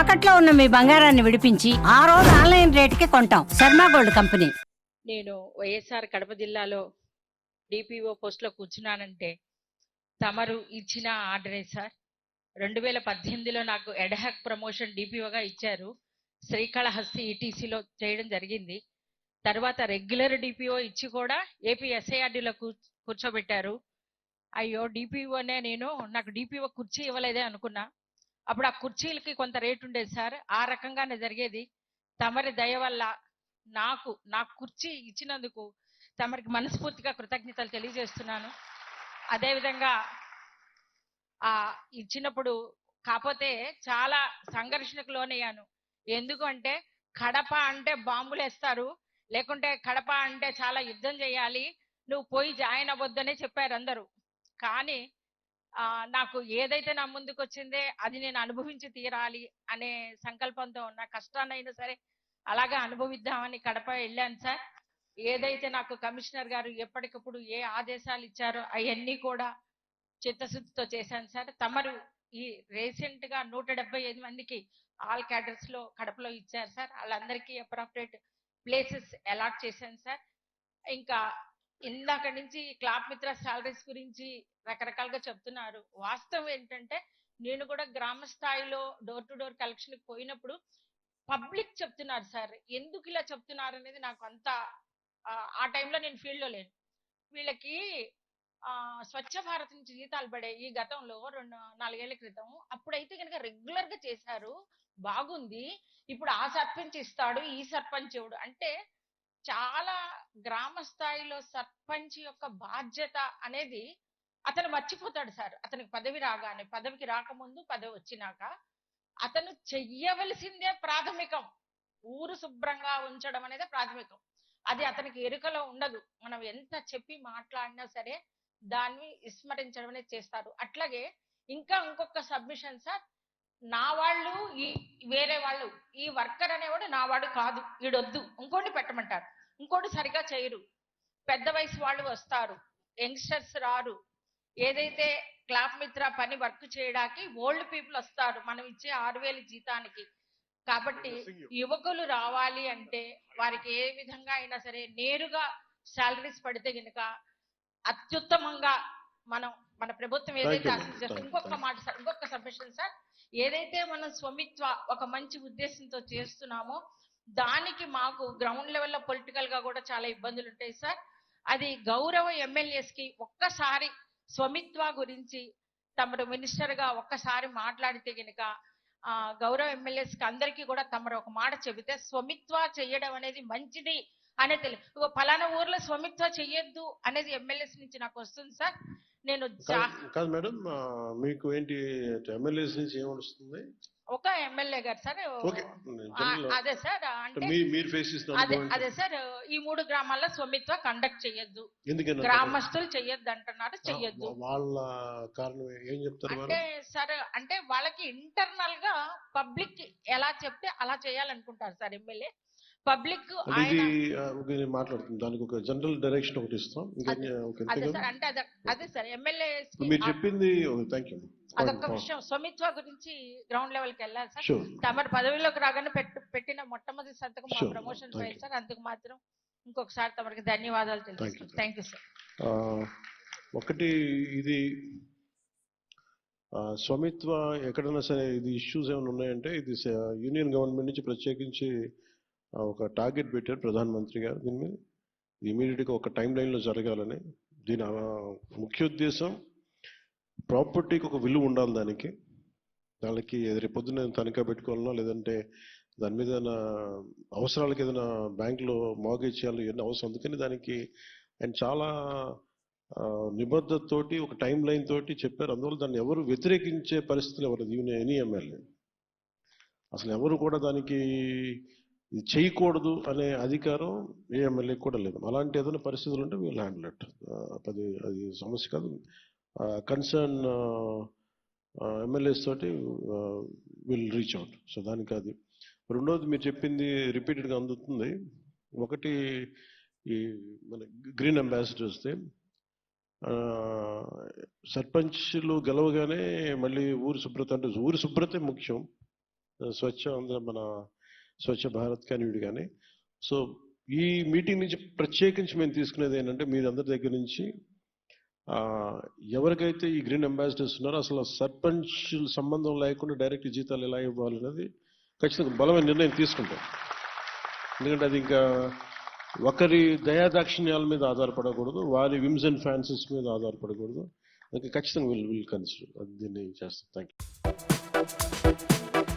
తాకట్లో ఉన్న మీ బంగారాన్ని విడిపించి ఆ రోజు ఆన్లైన్ రేటుకి కొంటాం. Sharma gold company. నేను వైఎస్ఆర్ కడప జిల్లాలో డిపిఓ పోస్ట్లో కూర్చున్నానంటే తమరు ఇచ్చిన ఆర్డరే సార్. రెండు వేల పద్దెనిమిదిలో నాకు ఎడహక్ ప్రమోషన్ డిపిఓగా ఇచ్చారు. శ్రీకాళహస్తి ఈటీసీలో చేయడం జరిగింది. తర్వాత రెగ్యులర్ డిపిఓ ఇచ్చి కూడా ఏపీ ఎస్ఐఆర్డీలో కూర్చోబెట్టారు. అయ్యో డిపిఓనే నేను నాకు డిపిఓ కుర్చీ ఇవ్వలేదే అనుకున్నా. అప్పుడు ఆ కుర్చీలకి కొంత రేటు ఉండేది సార్. ఆ రకంగానే జరిగేది. తమరి దయ వల్ల నాకు నా కుర్చీ ఇచ్చినందుకు తమరికి మనస్ఫూర్తిగా కృతజ్ఞతలు తెలియజేస్తున్నాను. అదేవిధంగా ఆ ఇచ్చినప్పుడు కాకపోతే చాలా సంఘర్షణకు లోనయ్యాను. ఎందుకు అంటే కడప అంటే బాంబులు వేస్తారు లేకుంటే కడప అంటే చాలా యుద్ధం చేయాలి. నువ్వు పోయి జాయిన్ అవ్వద్దనే చెప్పారు అందరూ. కానీ ఆ, నాకు ఏదైతే నా ముందుకు వచ్చిందే అది నేను అనుభవించి తీరాలి అనే సంకల్పంతో ఉన్న కష్టాన్నైనా సరే అలాగే అనుభవిద్దామని కడప వెళ్ళాను సార్. ఏదైతే నాకు కమిషనర్ గారు ఎప్పటికప్పుడు ఏ ఆదేశాలు ఇచ్చారో అవన్నీ కూడా చిత్తశుద్ధితో చేశాను సార్. తమరు ఈ రీసెంట్గా నూట డెబ్బై ఐదు మందికి ఆల్ క్యాడర్స్లో కడపలో ఇచ్చారు సార్. వాళ్ళందరికీ అప్రాప్రియేట్ ప్లేసెస్ అలాట్ చేశాను సార్. ఇంకా ఇందాక నుంచి క్లాప్ మిత్ర సాలరీస్ గురించి రకరకాలుగా చెప్తున్నారు. వాస్తవం ఏంటంటే నేను కూడా గ్రామ స్థాయిలో డోర్ టు డోర్ కలెక్షన్ పోయినప్పుడు పబ్లిక్ చెప్తున్నారు సార్. ఎందుకు ఇలా చెప్తున్నారు అనేది నాకు అంత ఆ, ఆ టైంలో నేను ఫీల్డ్లో లేను. వీళ్ళకి ఆ స్వచ్ఛ భారత్ నుంచి జీతాలు పడే ఈ గతంలో రెండు నాలుగేళ్ళ క్రితం అప్పుడైతే కనుక రెగ్యులర్గా చేశారు బాగుంది. ఇప్పుడు ఆ సర్పంచ్ ఇస్తాడు ఈ సర్పంచ్ ఇవ్వడు. అంటే చాలా గ్రామ స్థాయిలో సర్పంచ్ యొక్క బాధ్యత అనేది అతను మర్చిపోతాడు సార్. అతనికి పదవి రాగానే పదవికి రాకముందు పదవి వచ్చినాక అతను చెయ్యవలసిందే ప్రాథమికం. ఊరు శుభ్రంగా ఉంచడం అనేది ప్రాథమికం. అది అతనికి ఎరుకలో ఉండదు. మనం ఎంత చెప్పి మాట్లాడినా సరే దాన్ని విస్మరించడం అనేది చేస్తారు. అట్లాగే ఇంకా ఇంకొక సబ్మిషన్ సార్ నా వాళ్ళు ఈ వేరే వాళ్ళు ఈ వర్కర్ అనేవాడు నా వాడు కాదు. ఈడొద్దు. ఇంకోటి పెట్టమంటారు. ఇంకోటి సరిగా చేయరు. పెద్ద వయసు వాళ్ళు వస్తారు. యంగ్స్టర్స్ రారు. ఏదైతే క్లాప్ మిత్ర పని వర్క్ చేయడానికి ఓల్డ్ పీపుల్ వస్తారు. మనం ఇచ్చే ఆరు వేలు జీతానికి. కాబట్టి యువకులు రావాలి అంటే వారికి ఏ విధంగా అయినా సరే నేరుగా శాలరీస్ పడితే గనుక అత్యుత్తమంగా మనం మన ప్రభుత్వం ఏదైతే ఆశించారో ఇంకొక. మాట సార్ ఇంకొక సబ్మిషన్ సార్. ఏదైతే మనం స్వమిత్వ ఒక మంచి ఉద్దేశంతో చేస్తున్నామో దానికి మాకు గ్రౌండ్ లెవెల్లో పొలిటికల్గా కూడా చాలా ఇబ్బందులు ఉంటాయి సార్. అది గౌరవ ఎమ్మెల్యేస్కి ఒక్కసారి స్వమిత్వ గురించి తమరు మినిస్టర్గా ఒక్కసారి మాట్లాడితే గనుక ఆ గౌరవ ఎమ్మెల్యేస్కి అందరికీ కూడా తమరు ఒక మాట చెబితే స్వమిత్వ చెయ్యడం అనేది మంచిది అనే తెలియదు ఫలానా ఊర్లో స్వమిత్వ చెయ్యొద్దు అనేది ఎమ్మెల్యేస్ నుంచి నాకు వస్తుంది సార్. నేను కాదు మేడం మీకు ఏంటి ఎమ్మెల్యేస్ నుంచి ఏం వస్తుంది ఒక ఎమ్మెల్యే గారు సార్ అదే సార్ అంటే అదే సార్ ఈ మూడు గ్రామాల్లో స్వమిత్వ కండక్ట్ చెయ్యొద్దు ఎందుకని గ్రామస్తులు చెయ్యొద్దు అంటున్నారు చెయ్యొద్దు వాళ్ళ కారణం ఏం చెప్తారు అంటే సార్ అంటే వాళ్ళకి ఇంటర్నల్గా పబ్లిక్ ఎలా చెప్తే అలా చేయాలనుకుంటారు సార్ ఎమ్మెల్యే పబ్లిక్ మాట్లాడుతుంది. దానికి ఒక జనరల్ డైరెక్షన్ ఒకటి ఇస్తాం. అదే- సార్ అంటే అదే అదే సార్ ఎమ్మెల్యే మీరు చెప్పింది థ్యాంక్ యూ అదొక విషయం. స్వమిత్వ గురించి గ్రౌండ్ లెవెల్కి వెళ్ళాలి సార్. తమరు పదవిలోకి రాగానే పెట్టు పెట్టిన మొట్టమొదటి సంతకం మా. Promotion file you. సార్. అందుకు మాత్రం ఇంకొకసారి తమరికి ధన్యవాదాలు. తెలుసు థ్యాంక్ యూ సార్ ఒకటి ఇది స్వామిత్వ ఎక్కడైనా సరే ఇది ఇష్యూస్ ఏమైనా ఉన్నాయంటే ఇది యూనియన్ గవర్నమెంట్ నుంచి ప్రత్యేకించి ఒక టార్గెట్ పెట్టారు ప్రధానమంత్రి గారు. దీని మీద ఇమీడియట్గా ఒక టైం లైన్లో జరగాలని దీని ముఖ్య ఉద్దేశం ప్రాపర్టీకి ఒక విలువ ఉండాలి దానికి. దానికి రేపు పొద్దున్న తనిఖీ పెట్టుకోవాలన్నా లేదంటే దాని మీద ఏదైనా అవసరాలకి ఏదైనా బ్యాంకులో మార్గేజ్ చేయాలి ఇవన్నీ అవసరం అందుకని దానికి అండ్ చాలా నిబద్ధతతోటి ఒక టైం లైన్ తోటి చెప్పారు. అందువల్ల దాన్ని ఎవరు వ్యతిరేకించే పరిస్థితులు ఎవరు ఎనీ ఎమ్మెల్యే అసలు ఎవరు కూడా దానికి ఇది చేయకూడదు అనే అధికారం ఏ ఎమ్మెల్యే కూడా లేదు. అలాంటి ఏదైనా పరిస్థితులు ఉంటే వీళ్ళు హ్యాండిల్ ఇట్ అది అది సమస్య కాదు. కన్సర్న్ ఎమ్మెల్యేస్ తోటి విల్ రీచ్ అవుట్ సో దానికి అది. రెండోది మీరు చెప్పింది రిపీటెడ్గా అందుతుంది. ఒకటి ఈ మన గ్రీన్ అంబాసిడర్స్ది వస్తే సర్పంచ్లు గెలవగానే మళ్ళీ ఊరి శుభ్రత అంటే ఊరి శుభ్రతే ముఖ్యం. స్వచ్ఛ ఆంధ్ర మన స్వచ్ఛ భారత్ కానీ వీడు కానీ. సో ఈ మీటింగ్ నుంచి ప్రత్యేకించి మేము తీసుకునేది ఏంటంటే మీరు అందరి దగ్గర నుంచి ఎవరికైతే ఈ గ్రీన్ అంబాసిడర్స్ ఉన్నారో అసలు సర్పంచ్ సంబంధం లేకుండా డైరెక్ట్ జీతాలు ఎలా ఇవ్వాలి అనేది ఖచ్చితంగా బలమైన నిర్ణయం తీసుకుంటాం. ఎందుకంటే అది ఇంకా ఒకరి దయాదాక్షిణ్యాల మీద ఆధారపడకూడదు వారి విమ్స్ అండ్ ఫ్యాన్సీస్ మీద ఆధారపడకూడదు. అందుకే ఖచ్చితంగా విల్ విల్ కన్సిడర్. దీన్ని చేస్తాం. Thank you